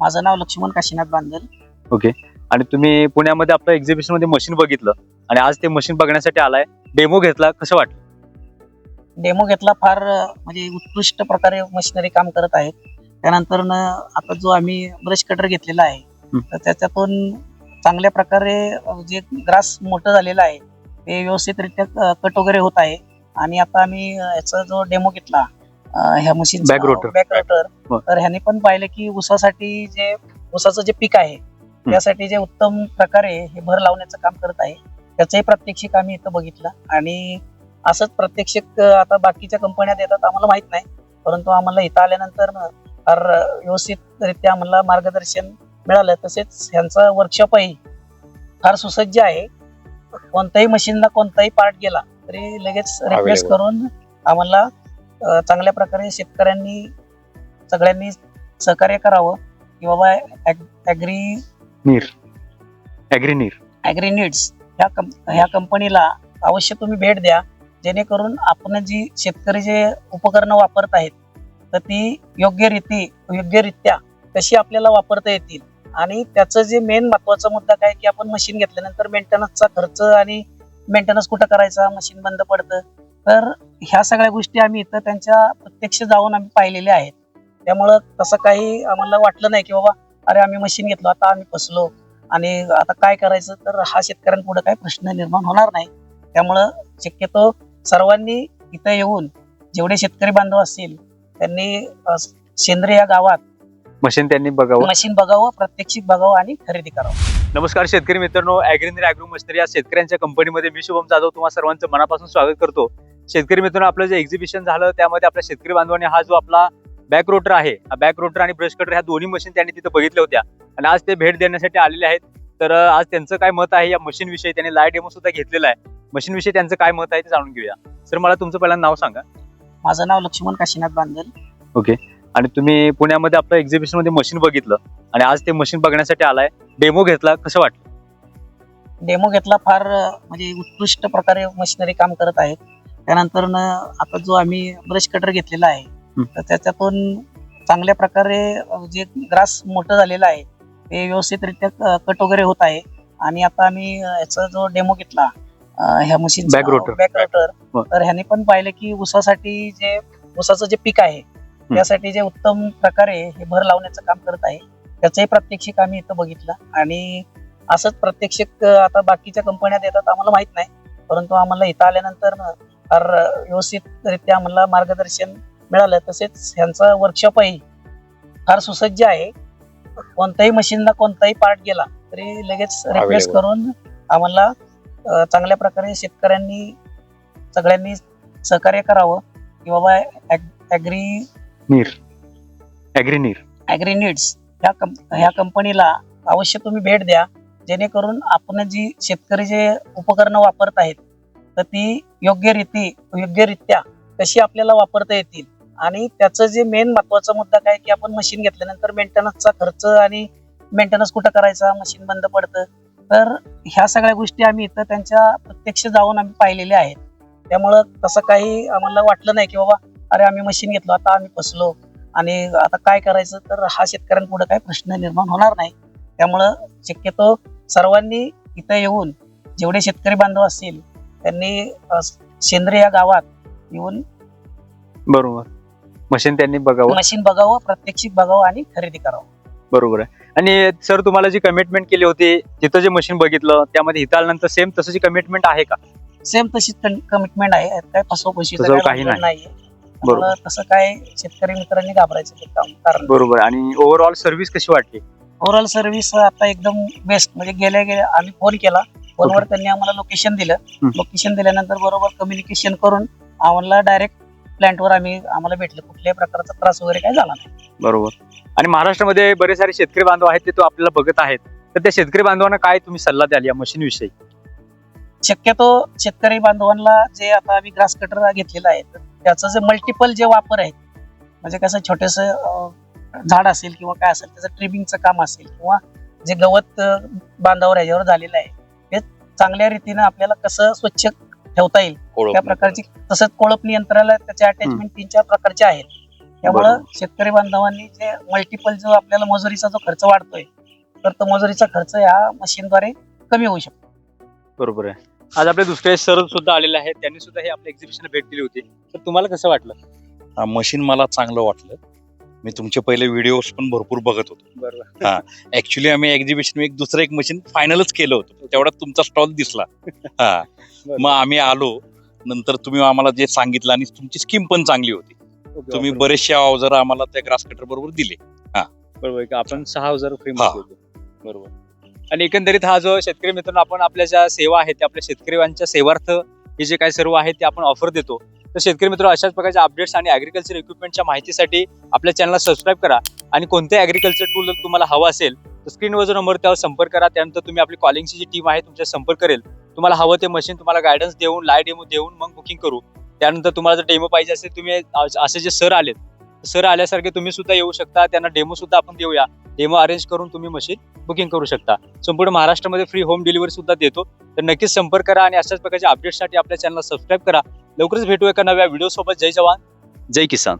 माझं नाव लक्ष्मण काशीनाथ बांदल. ओके. आणि तुम्ही पुण्यामध्ये आपलं एक्झिबिशनमध्ये मशीन बघितलं आणि आज ते मशीन बघण्यासाठी आलाय. डेमो घेतला कसं वाटलं? डेमो घेतला फार म्हणजे उत्कृष्ट प्रकारे मशिनरी काम करत आहेत. त्यानंतर न आता जो आम्ही ब्रश कटर घेतलेला आहे. तर त्याच्यातून चांगल्या प्रकारे जे ग्रास मोठं झालेलं आहे ते व्यवस्थितरित्या कट वगैरे होत आहे. आणि आता आम्ही याचा जो डेमो घेतला ह्या machine Back rotor. Back rotor. तर ह्याने पण पाहिलं की ऊसासाठी जे ऊसाचं जे पीक आहे त्यासाठी जे उत्तम प्रकारे हे भर लावण्याचं काम करत आहे त्याचंही प्रात्यक्षिक आम्ही इथं बघितलं आणि असंच प्रात्यक्षिक आता बाकीच्या कंपन्या देतात आम्हाला माहीत नाही परंतु आम्हाला इथं आल्यानंतर न फार व्यवस्थितरित्या आम्हाला मार्गदर्शन मिळालं तसेच ह्यांचं वर्कशॉपही फार सुसज्ज आहे कोणत्याही मशीनला कोणताही पार्ट गेला तरी लगेच रिप्लेस Available. करून आम्हाला चांगल्या प्रकारे शेतकऱ्यांनी सगळ्यांनी सहकार्य करावं की बाबा ॲग्री नीर. ॲग्रीनीर ॲग्री नीड्स ह्या कं ह्या कंपनीला अवश्य तुम्ही भेट द्या. जेणेकरून आपण जी शेतकरी जे उपकरणं वापरत आहेत तर ती योग्य रीती योग्यरित्या कशी आपल्याला वापरता येतील? आणि त्याचं जे मेन महत्त्वाचा मुद्दा काय की आपण मशीन घेतल्यानंतर मेंटेनन्सचा खर्च आणि मेंटेनन्स कुठं करायचा? मशीन बंद पडतं. तर ह्या सगळ्या गोष्टी आम्ही इथं त्यांच्या प्रत्यक्ष जाऊन आम्ही पाहिलेल्या आहेत. त्यामुळं तसं काही आम्हाला वाटलं नाही की बाबा अरे आम्ही मशीन घेतलो आता आम्ही फसलो. आणि आता काय करायचं? तर हा शेतकऱ्यांपुढे काही प्रश्न निर्माण होणार नाही. त्यामुळं शक्यतो सर्वांनी इथं येऊन जेवढे शेतकरी बांधव असतील त्यांनी सेंद्रिय या गावात मशीन त्यांनी बघावं. मशीन बघावं प्रत्यक्षिक बघावं आणि खरेदी करावं. नमस्कार शेतकरी मित्रांनो ॲग्रीनीर ॲग्रो मशिनरी या शेतकऱ्यांच्या कंपनीमध्ये मी शुभम जाधव तुम्हा सर्वांचं मनापासून स्वागत करतो. शेतकरी मित्रांनो आपलं जे एक्झिबिशन झालं त्यामध्ये आपल्या शेतकरी बांधवांनी हा जो आपला बॅक रोटर आहे हा बॅक रोटर आणि ब्रश कटर ह्या दोन्ही मशीन त्यांनी तिथे बघितल्या होत्या. आणि आज ते भेट देण्यासाठी आलेले आहेत. तर आज त्यांचं काय मत आहे या मशीन विषयी? त्यांनी लाईव्ह डेमो सुद्धा घेतलेला आहे. मशीन विषयी त्यांचं काय मत आहे ते जाणून घेऊया. सर मला तुमचं पहिल्यांदा नाव सांगा. माझं नाव लक्ष्मण काशीनाथ बांदल. आणि तुम्ही पुण्यामध्ये आपलं एक्झिबिशनमध्ये मशीन बघितलं. आणि आज ते मशीन बघण्यासाठी आलाय. डेमो घेतला. कसं वाटलं? डेमो घेतला फार म्हणजे उत्कृष्ट प्रकारे मशिनरी काम करत आहेत. त्यानंतर न आता जो आम्ही ब्रश कटर घेतलेला आहे. तर त्याच्यातून चांगल्या प्रकारे जे ग्रास मोठं झालेलं आहे ते व्यवस्थितरित्या कट वगैरे होत आहे आणि आता आम्ही याचा जो डेमो घेतला ह्या मशीन. Back rotor. तर ह्याने पण पाहिलं की ऊसासाठी जे ऊसाचं जे पीक आहे त्यासाठी जे उत्तम प्रकारे हे भर लावण्याचं काम करत आहे त्याचंही प्रात्यक्षिक आम्ही इथं बघितलं आणि असंच प्रत्यक्षिक आता बाकीच्या कंपन्या देतात आम्हाला माहीत नाही परंतु आम्हाला इथं आल्यानंतर फार व्यवस्थितरित्या आम्हाला मार्गदर्शन मिळालं. तसेच ह्यांचं वर्कशॉपही फार सुसज्ज आहे. कोणत्याही मशीनला कोणताही पार्ट गेला तरी लगेच रिप्लेस. करून आम्हाला चांगल्या प्रकारे शेतकऱ्यांनी सगळ्यांनी सहकार्य करावं की बाबा ॲग्री नीर. ॲग्री नीड्स ह्या कं ह्या कंपनीला अवश्य तुम्ही भेट द्या. जेणेकरून आपण जी शेतकरी जे उपकरणं वापरत आहेत तर ती योग्य रीती योग्यरित्या कशी आपल्याला वापरता येतील? आणि त्याचं जे मेन महत्त्वाचा मुद्दा काय की आपण मशीन घेतल्यानंतर मेंटेनन्सचा खर्च आणि मेंटेनन्स कुठं करायचा मशीन बंद पडतं? तर ह्या सगळ्या गोष्टी आम्ही इथं त्यांच्या प्रत्यक्ष जाऊन आम्ही पाहिलेल्या आहेत. त्यामुळं तसं काही आम्हाला वाटलं नाही की बाबा अरे आम्ही मशीन घेतलो आता आम्ही फसलो. आणि आता काय करायचं? तर हा शेतकऱ्यांपुढे काही प्रश्न निर्माण होणार नाही. त्यामुळं शक्यतो सर्वांनी इथं येऊन जेवढे शेतकरी बांधव असतील त्यांनी सेंद्रिय या गावात येऊन बरोबर. मशीन त्यांनी बघावं. मशीन बघावं प्रत्यक्षिक बघावं आणि खरेदी करावं. बरोबर आहे. आणि सर तुम्हाला जी कमिटमेंट केली होती तिथं जे मशीन बघितलं त्यामध्ये इथं आल्यानंतर सेम तसंची कमिटमेंट आहे का? सेम तशीच कमिटमेंट आहे. यात काय फसवपशी तसं काही नाही. नाहीये. त्यामुळं तसं काय शेतकरी मित्रांनी घाबरायचं ते काम कारण बरोबर. आणि ओव्हरऑल सर्व्हिस कशी वाटली? ओव्हरऑल सर्व्हिस आता एकदम बेस्ट म्हणजे गेल्या गेल्या आम्ही फोन केला. फोनवर त्यांनी आम्हाला लोकेशन दिलं. लोकेशन दिल्यानंतर बरोबर कम्युनिकेशन करून आम्हाला डायरेक्ट प्लॅन्टवर आम्ही आम्हाला भेटलं. कुठल्याही प्रकारचा त्रास वगैरे काही झाला नाही. बरोबर. आणि महाराष्ट्रामध्ये बरेच सारे शेतकरी बांधव आहेत ते तो आपल्याला बघत आहेत. तर त्या शेतकरी बांधवांना काय तुम्ही सल्ला द्याल या मशीन विषयी? शक्यतो शेतकरी बांधवांना जे आता आम्ही ग्रास कटर घेतलेलं आहे त्याचं जे मल्टिपल जे वापर आहेत म्हणजे कसं छोटेस झाड असेल किंवा काय असेल त्याचं ट्रिमिंगचं काम असेल किंवा जे गवत बांधावर ह्याच्यावर झालेलं आहे चांगल्या रीतीनं आपल्याला कसं स्वच्छ ठेवता येईल? त्या प्रकारची तसंच कोळप नियंत्रणाला त्याचे अटॅचमेंट तीन चार प्रकारचे आहेत. त्यामुळं शेतकरी बांधवांनी जे मल्टिपल जो आपल्याला मजुरीचा जो खर्च वाढतोय तर तो मजुरीचा खर्च या मशीनद्वारे कमी होऊ शकतो. बरोबर आहे. आज आपले दुसरे सर सुद्धा आलेले आहेत. त्यांनी सुद्धा हे आपल्या एक्झिबिशनला भेट दिली होती. तर तुम्हाला कसं वाटलं? मशीन मला चांगलं वाटलं. मी तुमचे पहिले व्हिडिओज पण भरपूर बघत होतो. बरोबर ऍक्च्युली आम्ही एक्झिबिशन एक दुसरं एक मशीन फायनलच केलं होतं. तेवढ्यात तुमचा स्टॉल दिसला. हा. मग आम्ही आलो. नंतर तुम्ही आम्हाला जे सांगितलं आणि तुमची स्कीम पण चांगली होती. तुम्ही बरेचसे अवजार आम्हाला त्या ग्रास कटर बरोबर दिले. बरोबर. आपण सहा हजार फ्री हा. बरोबर. आणि एकंदरीत हा जो शेतकरी मित्रांनो आपण आपल्या ज्या सेवा आहेत त्या आपल्या शेतकऱ्यांच्या सेवार्थ हे जे काही सर्व आहे ते आपण ऑफर देतो. तर शेतकरी मित्र अशाच प्रकारच्या अपडेट्स आणि ॲग्रिकल्चर इक्विपमेंटच्या माहितीसाठी आपल्या चॅनलला सबस्क्राईब करा. आणि कोणत्या ॲग्रिकल्चर टूल तुम्हाला हवं असेल तर स्क्रीनवर जो नंबर त्यावर संपर्क करा. त्यानंतर तुम्ही आपली कॉलिंगची जी टीम आहे तुमच्या संपर्क करेल. तुम्हाला हवं ते मशीन तुम्हाला गायडन्स देऊन लाय डेमो देऊन मग बुकिंग करू. त्यानंतर तुम्हाला जर डेमो पाहिजे असेल तुम्ही असे जे सर आलेत सर आल्यासारखे तुम्ही सुद्धा येऊ शकता. त्यांना डेमो सुद्धा आपण देऊया. डेमो अरेंज करून तुम्ही मशीन बुकिंग करू शकता. संपूर्ण महाराष्ट्रामध्ये फ्री होम डिलिव्हरी सुद्धा देतो. तर नक्कीच संपर्क करा आणि अशाच प्रकारच्या अपडेट्ससाठी आपल्या चॅनलला सबस्क्राईब करा. लवकरच भेटू एका नव्या व्हिडिओ सोबत. जय जवान. जय किसान.